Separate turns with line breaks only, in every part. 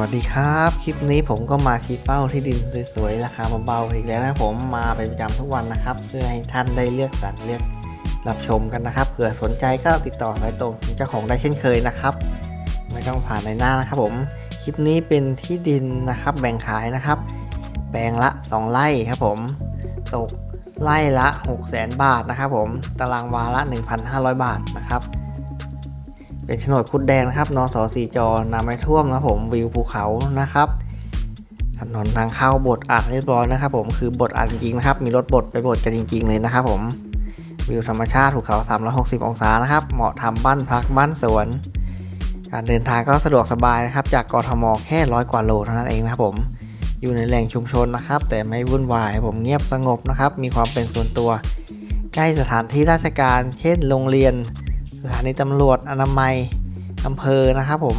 วัสดีครับ คลิปนี้ผมก็มาชี้เป้าที่ดินสวยๆราคาเบาๆอีกแล้วนะผมมาเป็นประจำทุกวันนะครับเพื่อให้ท่านได้เลือกสรรเลือกรับชมกันนะครับเผื่อสนใจก็ติดต่อสายตรงเจ้าของได้เช่นเคยนะครับไม่ต้องผ่านในหน้านะครับผมคลิปนี้เป็นที่ดินนะครับแบ่งขายนะครับ แปลงละ 2 ไร่ครับผม ตกไร่ละ 6 0 0 0 0 0 บาทนะครับผมตารางวาละ 1,500 บาทนะครับ เป็นโฉนดคุดแดงนะครับนสสีจอน้ำไม่ท่วมนะผมวิวภูเขานะครับถนนทางเข้าบดอัดเรียบร้อยนะครับ ผมคือบดอัดจริงๆนะครับ มีรถบดไปบดกันจริง ๆ เลยนะครับผมวิวธรรมชาติภูเขา 360 องศานะครับ เหมาะทำบ้านพักบ้านสวน การเดินทางก็สะดวกสบายนะครับ จากกรทมแค่ร้อยกว่าโลเท่านั้นเองนะครับผม อยู่ในแหล่งชุมชนนะครับ แต่ไม่วุ่นวายผมเงียบสงบนะครับ มีความเป็นส่วนตัว ใกล้สถานที่ราชการ เช่นโรงเรียน สถานีตำรวจอนามัยอำเภอนะครับผม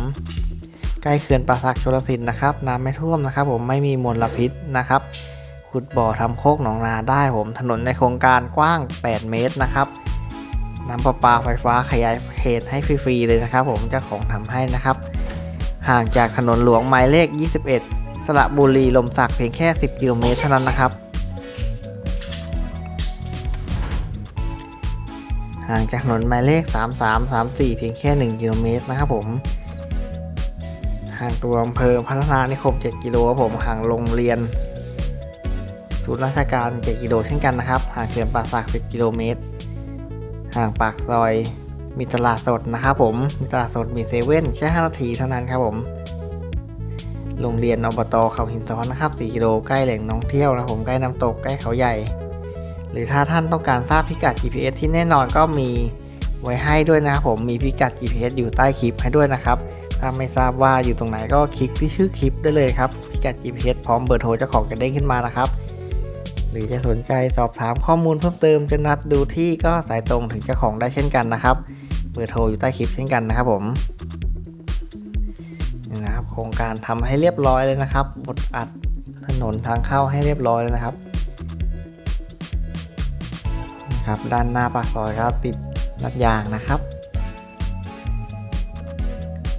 ใกล้เขื่อนป่าสักชลสิทธิ์นะครับน้ำไม่ท่วมนะครับ ผมไม่มีมลพิษนะครับ ขุดบ่อทำโคกหนองนาได้ผมถนนในโครงการกว้าง 8 เมตรนะครับน้ำประปาไฟฟ้าขยายเขตให้ฟรีๆเลยนะครับ ผมเจ้าของทำให้นะครับ ห่างจากถนนหลวงหมายเลข 21 สระบุรีลมสักเพียงแค่ 10 กิโลเมตรเท่านั้นนะครับ ห่างจากถนนหมายเลข 3334 เพียงแค่ 1 กิโลเมตรนะครับผม ห่างตัวอำเภอพัฒนานิคม 7 กิโลครับผม ห่างโรงเรียนศูนย์ราชการ 7 กิโลเช่นกันนะครับ ห่างเขื่อนป่าสัก 10 กิโลเมตร ห่างปากซอยมีตลาดสดนะครับผม มีตลาดสดมีเซเว่นแค่ 5 นาทีเท่านั้นครับผม โรงเรียนอบตเขาหินซ้อนนะครับ 4 กิโลใกล้แหล่งท่องเที่ยวนะผม ใกล้น้ำตก ใกล้เขาใหญ่ หรือถ้าท่านต้องการทราบพิกัด GPS ที่แน่นอนก็มีไว้ให้ด้วยนะครับผมมีพิกัด GPS อยู่ใต้คลิปให้ด้วยนะครับถ้าไม่ทราบว่าอยู่ตรงไหนก็คลิกที่ชื่อคลิปได้เลยครับพิกัด GPS พร้อมเบอร์โทรเจ้าของจะเด้งขึ้นมานะครับ หรือจะสนใจสอบถามข้อมูลเพิ่มเติมจะนัดดูที่ก็สายตรงถึงเจ้าของได้เช่นกันนะครับเบอร์โทรอยู่ใต้คลิปเช่นกันนะครับผมนี่นะครับโครงการทำให้เรียบร้อยเลยนะครับบดอัดถนนทางเข้าให้เรียบร้อยเลยนะครับ ครับ ด้านหน้าปากซอยครับติดรัดยางนะครับ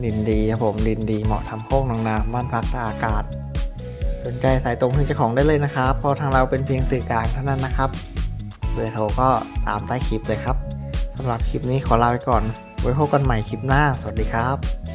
ดินดีครับผมดินดีเหมาะทำโค้งนองนาบ้านพักตากอากาศ สนใจสายตรงถึงเจ้าของได้เลยนะครับ เพราะทางเราเป็นเพียงสื่อกลางเท่านั้นนะครับเบอร์โทรก็ตามใต้คลิปเลยครับสำหรับคลิปนี้ขอลาไปก่อน ไว้พบกันใหม่คลิปหน้า สวัสดีครับ